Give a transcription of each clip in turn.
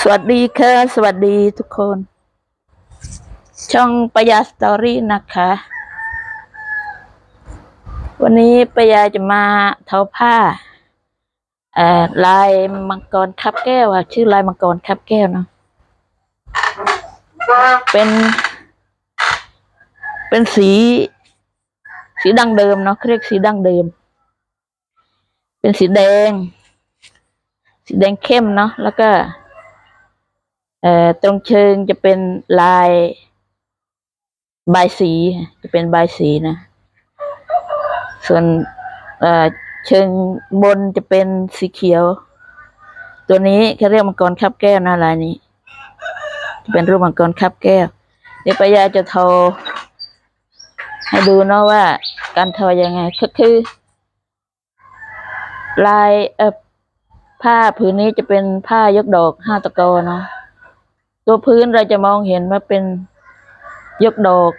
สวัสดีค่ะสวัสดีทุกคน ช่องปยาสตอรี่นะคะ วันนี้ปยาจะมาเทาผ้าลายมังกรคับแก้วอะชื่อลายมังกรคับแก้วเนาะเป็น เป็นสี สีดังเดิมเนาะเขาเรียกสีดังเดิม เป็นสีแดง สีแดงเข้มเนาะแล้วก็ เอ่อตรงเชิงจะเป็นลายใบยสี จะเป็นใบสีนะ ส่วนเอ่อเชิงบนจะเป็นสีเขียว ตัวนี้เขาเรียกมังกรคับแก้วนะลายนี้ จะเป็นรูปมังกรคับแก้ว เดี๋ยวปายาจะทรให้ดูเนาะว่า การทอยังไงก็คือ ลายเอ่อผ้าผืนนี้จะเป็นผ้ายกดอกห้าตะกอเนาะ ตัวพื้นเราจะมองเห็นว่าเป็นยกดอก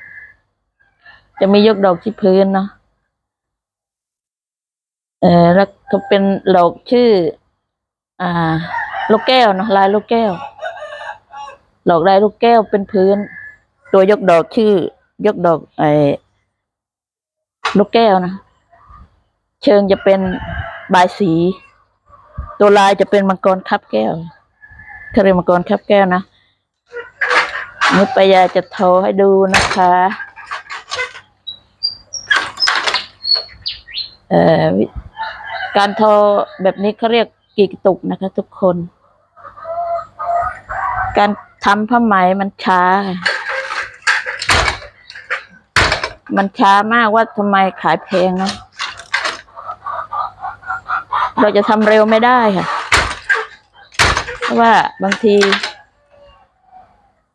จะมียกดอกที่พื้นเนาะเออแล้วก็เป็นดอกชื่อ อ่า ลูกแก้วเนาะลายลูกแก้ว ดอกลายลูกแก้วเป็นพื้น ตัวยกดอกชื่อ ยกดอกไอ้ลูกแก้วนะเชิงจะเป็นบายสี ตัวลายจะเป็นมังกรคับแก้วเขาเรียกมังกรคับแก้วนะ นี่ปยาจะโทรให้ดูนะคะ เอ่อการโทรแบบนี้เขาเรียกกีกตุกนะคะ ทุกคน การทำผ้าไหมมันช้า มันช้ามากว่าทำไมขายแพงเนาะเราจะทำเร็วไม่ได้ค่ะ เพราะว่าบางที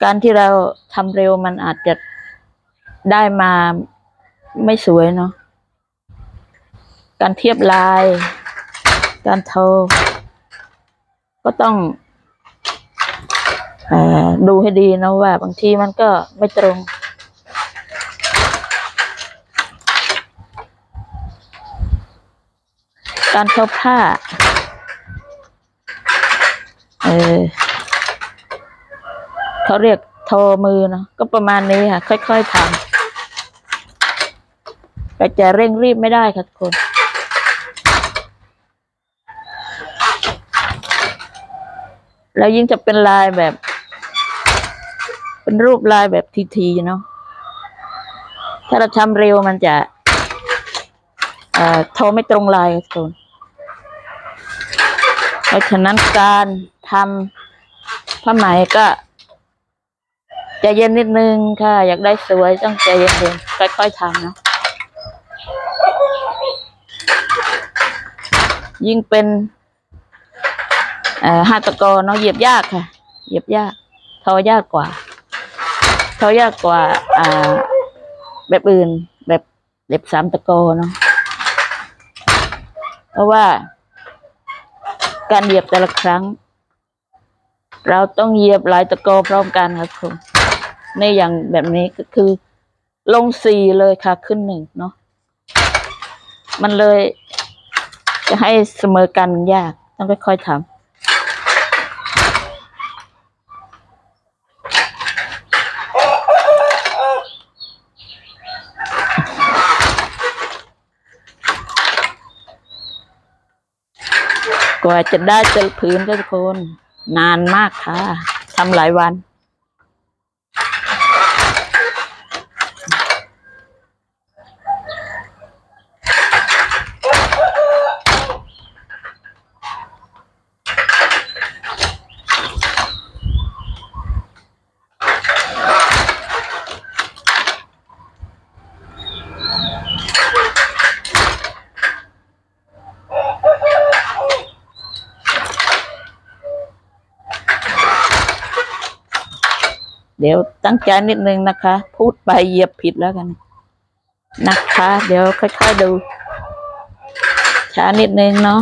การที่เราทำเร็วมันอาจจะได้มาไม่สวยเนาะการเทียบลาย การโทรก็ต้องออดูให้ดีนะว่า บางทีมันก็ไม่ตรงการทอผ้า เออ เขาเรียกโทรมือนะก็ประมาณนี้ค่ะ ค่อยๆทำแต่จะเร่งรีบไม่ได้ค่ะทุกคนแล้วยิ่งจะเป็นลายแบบ เป็นรูปลายแบบทีๆเนาะถ้าเราทำเร็วมันจะเอ่อโทไม่ตรงลายค่ะทุกคนเพราะฉะนั้นการทำผ้าไหมก็ ใจเย็นนิดนึงค่ะ อยากได้สวยต้องใจเย็นๆค่อยๆทำเนาะยิ่งเป็นห้าตะกอเนาะเหยียบยากค่ะ เหยียบยากทอยากกว่าทอยากกว่า อ่า แบบอื่น แบบเล็บสามตะกอเนาะเพราะว่า การเหยียบแต่ละครั้ง เราต้องเหยียบหลายตะกอพร้อมกันครับคุณ ในอย่างแบบนี้ก็คือ ลงสี่เลยค่ะขึ้นหนึ่งเนาะมันเลย จะให้เสมอกันยาก ต้องค่อยๆทำกว่าจะได้เจอผืนก็ทุกคน นานมากค่ะทำหลายวัน เดี๋ยวตั้งใจนิดนึงนะคะ พูดไปเหยียบผิดแล้วกัน นะคะ เดี๋ยวค่อยๆดู ช้านิดนึงเนาะ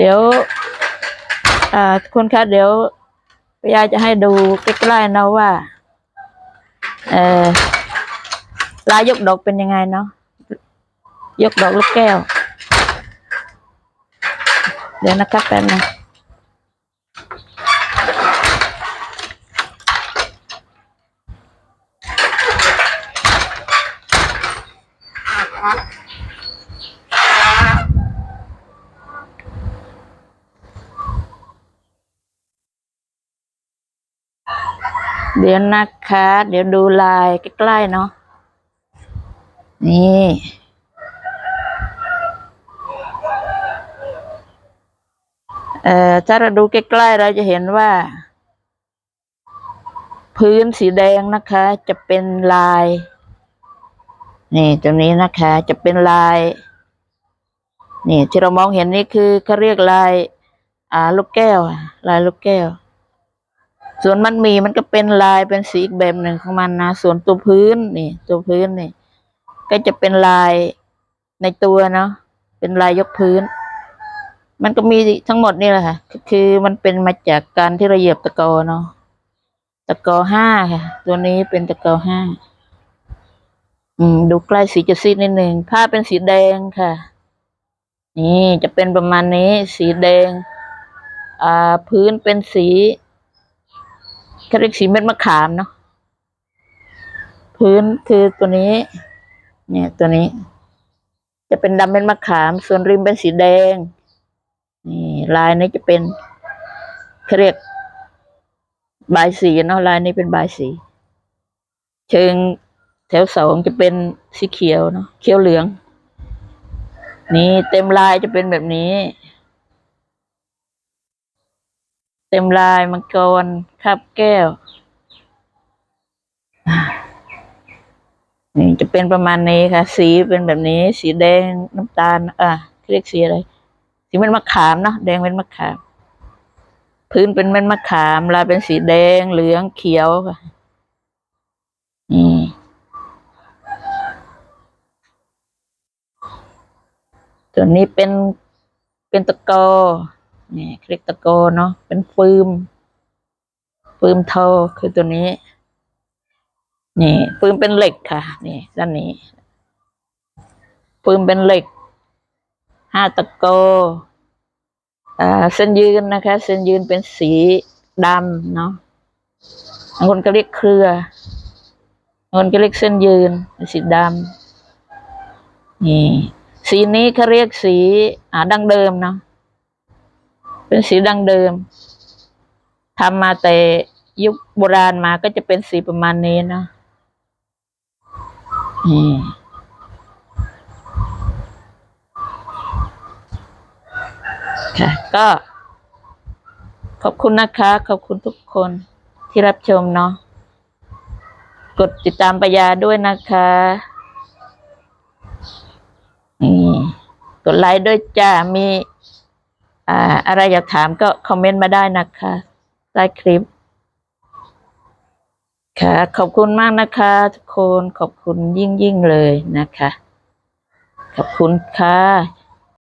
เดี๋ยว อ่าคุณคนคะเดี๋ยวพยาจะให้ดูใกล้ๆนะว่าเออลายยกดอกเป็นยังไงเนาะยกดอกลูกแก้ว เดี๋ยวนะครับแป๊บนึง ดี๋ยวนะคะ เดี๋ยวดูลายใกล้ๆเนาะนี่เอ่อถ้าเราดูใกล้ๆเราจะเห็นว่า พื้นสีแดงนะคะ จะเป็นลาย นี่ตรงนี้นะคะ จะเป็นลาย นี่ที่เรามองเห็นนี่คือเขาเรียกลาย อ่า ลูกแก้ว ลายลูกแก้ว ส่วนมันมีมันก็เป็นลายเป็นสีอีกแบบหนึ่งของมันนะ ส่วนตัวพื้นนี่ ตัวพื้นนี่ ก็จะเป็นลายในตัวเนาะเป็นลายยกพื้น มันก็มีทั้งหมดนี่แหละค่ะคือมันเป็นมาจากการที่เราเหยียบตะกอเนาะตะกอห้าค่ะ ตัวนี้เป็นตะกอห้าอืม ดูใกล้สีจะซีดนิดหนึ่งผ้าเป็นสีแดงค่ะ นี่จะเป็นประมาณนี้ สีแดง อ่า พื้นเป็นสี เขาเรียกสีเม็ดมะขามเนาะพื้นคือตัวนี้ เนี่ย ตัวนี้ จะเป็นดำเม็ดมะขาม ส่วนริมเป็นสีแดง นี่ ลายนี้จะเป็นเขาเรียกบายสีเนาะลายนี้เป็นบายสี เชิงแถวสองจะเป็นสีเขียวเนาะเขียวเหลือง นี่เต็มลายจะเป็นแบบนี้ เต็มลายมังกรคาบแก้ว นี่จะเป็นประมาณนี้ค่ะ สีเป็นแบบนี้ สีแดงน้ำตาล อะเรียกสีอะไร สีเป็นมะขามเนาะแดงเป็นมะขาม พื้นเป็นเม็ดมะขามลายเป็นสีแดงเหลืองเขียวค่ะนี่ตัวนี้เป็นเป็นตะกอ นี่เรียกตะโกเนาะเป็นฟืมฟืมทอคือตัวนี้ นี่ฟืมเป็นเหล็กค่ะ นี่ด้านนี้ฟืมเป็นเหล็กห้าตะโกอ่าเส้นยืนนะคะ เส้นยืนเป็นสีดำเนาะบางคนก็เรียกเครือบางคนก็เรียกเส้นยืนเป็นสีดำนี่สีนี้เขาเรียกสีอ่าดั้งเดิมเนาะ เป็นสีดังเดิมทำมาแต่ยุคโบราณมาก็จะเป็นสีประมาณนี้นะนี่ค่ะ ก็ ขอบคุณนะคะ ขอบคุณทุกคนที่รับชมเนาะกดติดตามปยาด้วยนะคะนี่กดไลค์ด้วยจ้ามี อะไรอยากถามก็คอมเมนต์มาได้นะคะใต้คลิป ค่ะ ขอบคุณมากนะคะ ทุกคนขอบคุณยิ่งยิ่งๆเลยนะคะ ขอบคุณค่ะ